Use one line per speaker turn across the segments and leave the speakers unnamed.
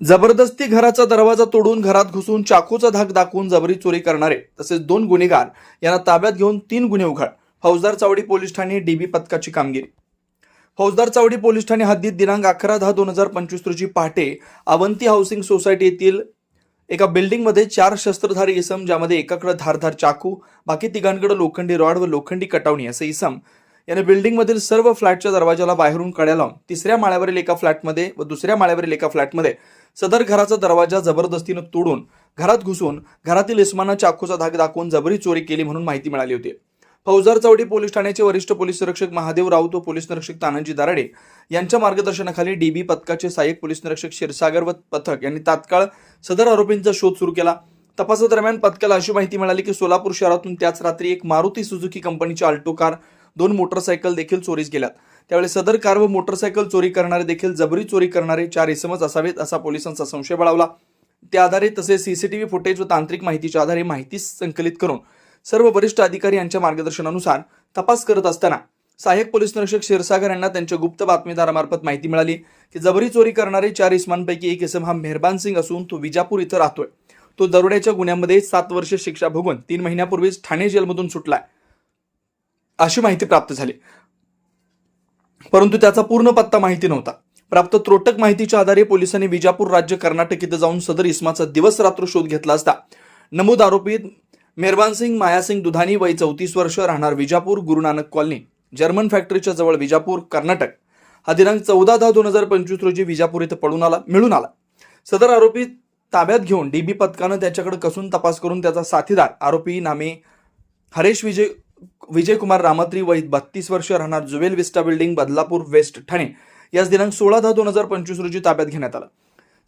जबरदस्ती घराचा दरवाजा तोडून घरात घुसून चाकूचा धाक दाखवून जबरी चोरी करणारे तसेच दोन गुन्हेगार यांना ताब्यात घेऊन तीन गुन्हे उघड. फौजदार चावडी पोलीस ठाणे डीबी पथकाची कामगिरी. फौजदार चावडी पोलीस ठाणे हद्दीत दिनांक अकरा दहा दोन हजार पंचवीस रोजी पहाटे अवंती हाऊसिंग सोसायटी येथील एका बिल्डिंगमध्ये चार शस्त्रधारी इसम ज्यामध्ये एकाकडे धारधार चाकू बाकी तिघांकडे लोखंडी रॉड व लोखंडी कटावणी असे इसम याने बिल्डिंगमधील सर्व फ्लॅटच्या दरवाजाला बाहेरून कड्या लावून तिसऱ्या माळ्यावरील एका फ्लॅटमध्ये व दुसऱ्या माळ्यावरील एका फ्लॅटमध्ये सदर घराचा दरवाजा जबरदस्तीनं तोडून घरात घुसून घरातील इस्माना चाकूचा धाक दाखवून जबरी चोरी केली म्हणून माहिती मिळाली होती. फौजार चौडी पोलीस ठाण्याचे वरिष्ठ पोलीस निरीक्षक महादेव राऊत व पोलीस निरीक्षक तानाजी दाराडे यांच्या मार्गदर्शनाखाली डीबी पथकाचे सहाय्यक पोलीस निरीक्षक क्षीरसागर व पथक यांनी तात्काळ सदर आरोपींचा शोध सुरू केला. तपासादरम्यान पथकाला अशी माहिती मिळाली की सोलापूर शहरातून त्याच रात्री एक मारुती सुझुकी कंपनीची अल्टो कार दोन मोटरसायकल देखील चोरीस गेल्यात. त्यावेळी सदर कार व मोटरसायकल चोरी करणारे देखील जबरी चोरी करणारे चार इसमच असावेत असा पोलिसांचा संशय बळावला. त्या आधारे तसेच सीसीटीव्ही फुटेज व तांत्रिक माहितीच्या आधारे माहिती संकलित करून सर्व वरिष्ठ अधिकारी यांच्या मार्गदर्शनानुसार तपास करत असताना सहाय्यक पोलीस निरीक्षक क्षीरसागर यांना त्यांच्या गुप्त बातमीदारामार्फत माहिती मिळाली की जबरी चोरी करणारे चार इसमांपैकी एक इसम हा मेहरबान सिंग असून तो विजापूर इथं राहतोय. तो दरोड्याच्या गुन्ह्यामध्ये सात वर्ष शिक्षा भोगून तीन महिन्यापूर्वीच ठाणे जेलमधून सुटलाय. अशी माहिती प्राप्त झाली. परंतु त्याचा पूर्ण पत्ता माहिती नव्हता. प्राप्त त्रोटक माहितीच्या आधारे पोलिसांनी विजापूर राज्य कर्नाटक इथं जाऊन सदर इस्माचा दिवस रात्र शोध घेतला असता. नमूद आरोपीत मेहरबान सिंग मायासिंग दुधानी वय चौतीस वर्ष राहणार विजापूर गुरुनानक कॉलनी जर्मन फॅक्टरीच्या जवळ विजापूर कर्नाटक. हा दिनांक चौदा दहा दोन हजार पंचवीस रोजी विजापूर इथं पडून आला मिळून आला. सदर आरोपी ताब्यात घेऊन डीबी पथकानं त्याच्याकडे कसून तपास करून त्याचा साथीदार आरोपी नामे हरेश विजय विजयकुमार रामत्री वैद बत्तीस वर्ष राहणार Jewel Vista building Badlapur west Thane. याच दिनांक सोळा दहा दोन हजार पंचवीस रोजी ताब्यात घेण्यात आला.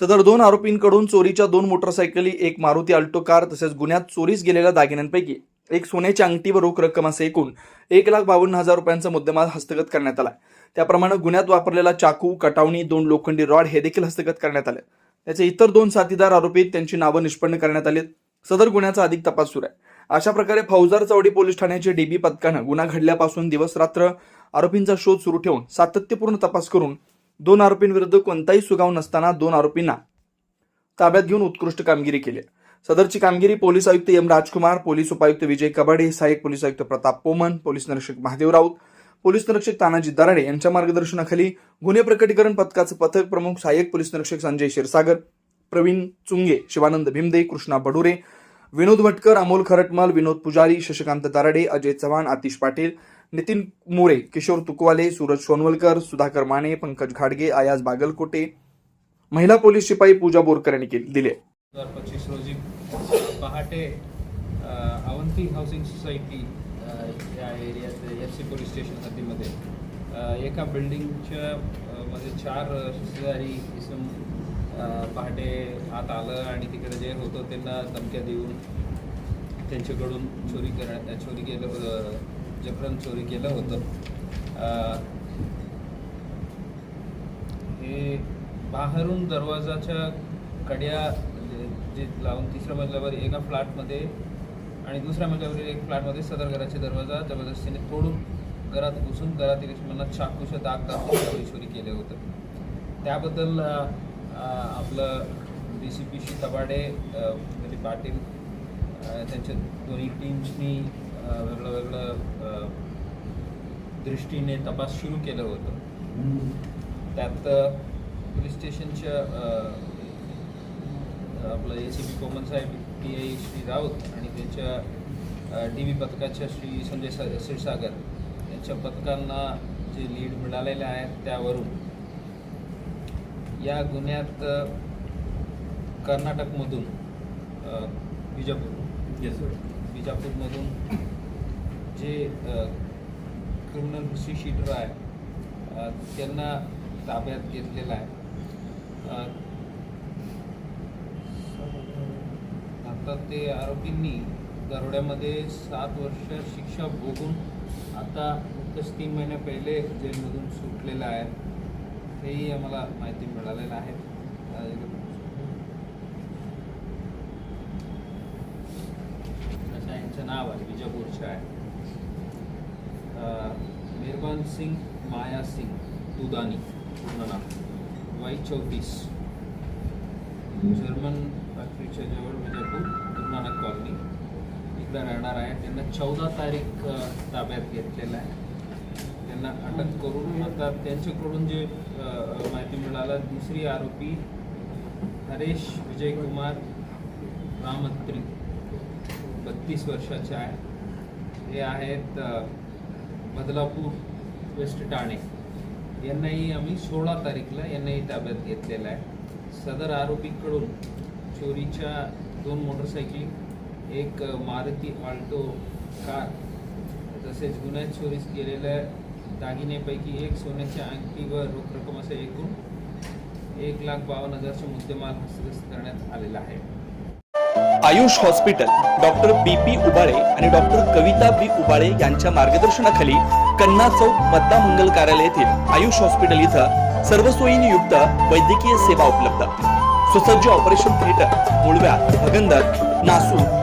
सदर दोन आरोपींकडून चोरीच्या दोन मोटरसायकली एक मारुती अल्टो कार तसेच गुन्ह्यात चोरीस गेलेल्या दागिन्यांपैकी एक सोन्याची अंगठी व रोख रक्कम असे एकूण एक लाख बावन्न हजार रुपयांचा मुद्देमाल हस्तगत करण्यात आला. त्याप्रमाणे गुन्ह्यात वापरलेला चाकू कटावणी दोन लोखंडी रॉड हे देखील हस्तगत करण्यात आले. त्याचे इतर दोन साथीदार आरोपी त्यांची नावं निष्पन्न करण्यात आली सदर गुन्ह्याचा अधिक तपास सुरू आहे. अशा प्रकारे फौजार चौडी पोलीस ठाण्याचे डीबी पथकानं गुन्हा घडल्यापासून दिवस रात्र आरोपींचा शोध सुरू ठेवून सातत्यपूर्ण तपास करून दोन आरोपींविरुद्ध कोणताही सुगाव नसताना दोन आरोपींना ताब्यात घेऊन उत्कृष्ट कामगिरी केली. सदरची कामगिरी पोलीस आयुक्त एम राजकुमार पोलीस उपायुक्त विजय कबाडे सहाय्यक पोलीस आयुक्त प्रताप पोमन पोलीस निरीक्षक महादेव राऊत पोलीस निरीक्षक तानाजी दराडे यांच्या मार्गदर्शनाखाली गुन्हे प्रकटीकरण पथकाचे पथक प्रमुख सहाय्यक पोलीस निरीक्षक संजय क्षीरसागर प्रवीण चुंगे शिवानंद भीमदे कृष्णा बडुरे विनोद भटकर अमोल खरटमल विनोद पुजारी शशिकांत ताराडे अजय चव्हाण आतिश पाटील नितीन मोरे किशोर तुकवाले सूरज सोनवलकर सुधाकर माने पंकज घाडगे आयाज बागलकोटे महिला पोलीस शिपाई पूजा बोरकर यांनी केले- दिले
दोन हजार पंचवीस रोजी पहाटे अवंती हाऊसिंग सोसायटी या एरियात एफ सी पोलीस स्टेशन हद्दीमध्ये एका बिल्डिंगच्या मध्ये चार शस्त्रधारी इसम पहाटे आत आलं आणि तिकडे जे होतं त्यांना धमक्या देऊन त्यांच्याकडून चोरी करा चोरी केलं अ, जबरन चोरी केलं होतं. हे बाहेरून दरवाजाच्या कड्या म्हणजे जे- लावून तिसऱ्या मजल्यावर एका फ्लॅटमध्ये आणि दुसऱ्या मजल्यावरील एक फ्लॅटमध्ये सदर घराचे दरवाजा जबरदस्तीने तोडून घरात घुसून घरातील मला चाकूच्या दाग दाखवून चोरी केले होतं. त्याबद्दल आपलं डी सी पी शी तबाडे म्हणजे पाटील त्यांच्या दोन्ही टीम्सनी वेगळं वेगळं दृष्टीने तपास सुरू केलं होतं. त्यात पोलीस स्टेशनच्या आपलं ए सी पी कोमन साहेब टी आय श्री राऊत आणि त्यांच्या डी व्ही पथकाच्या श्री संजय क्षीरसागर यांच्या पथकांना जे लीड मिळालेल्या आहेत त्यावरून या गुन्ह्यात कर्नाटकमधून बिजापूर. बिजापूरमधून जे क्रिमिनल शीटर आहे त्यांना ताब्यात घेतलेला आहे. आता ते आरोपींनी दरोड्यामध्ये सात वर्ष शिक्षा भोगून आता नुकतंच तीन महिने पहिले जेलमधून सुटलेला आहे. हेही आम्हाला माहिती मिळालेलं आहे. यांचं नाव आहे विजापूरचं आहे मेहरबान सिंग माया सिंग दुदानी पूर्ण नाव. वाई चौतीस. जर्मन फॅक्टरीच्या जवळ विजापूर गुरुनानक कॉलनी इकडे राहणार आहे. त्यांना चौदा तारीख ताब्यात घेतलेला आहे. त्यांना अटक करून आता त्यांच्याकडून जे माहिती मिळाला दुसरी आरोपी हरेश विजयकुमार रामत्री बत्तीस वर्षाचे आहे. हे आहेत बदलापूर वेस्ट ठाणे. यांनाही आम्ही सोळा तारीखला यांनाही ताब्यात घेतलेलं आहे. सदर आरोपीकडून चोरीच्या दोन मोटरसायकली एक मारुती ऑल्टो कार तसेच गुन्ह्यात चोरीस केलेल्या दागिनेपैकी एक सोन्याच्या अंगठी व रोख रक्कम असे एकूण एक लाख बावन्न हजारचे मुद्देमाल हस्तगत करण्यात आलेला आहे.
Ayush hospital doctor B P Ubale आणि डॉक्टर कविता बी उबाळे यांच्या मार्गदर्शनाखाली कन्ना चौक मद्दा मंगल कार्यालय येथील आयुष हॉस्पिटल इथं सर्व सोयींनी युक्त वैद्यकीय सेवा उपलब्ध. सुसज्ज ऑपरेशन थिएटर मुळव्या भगंदर नासू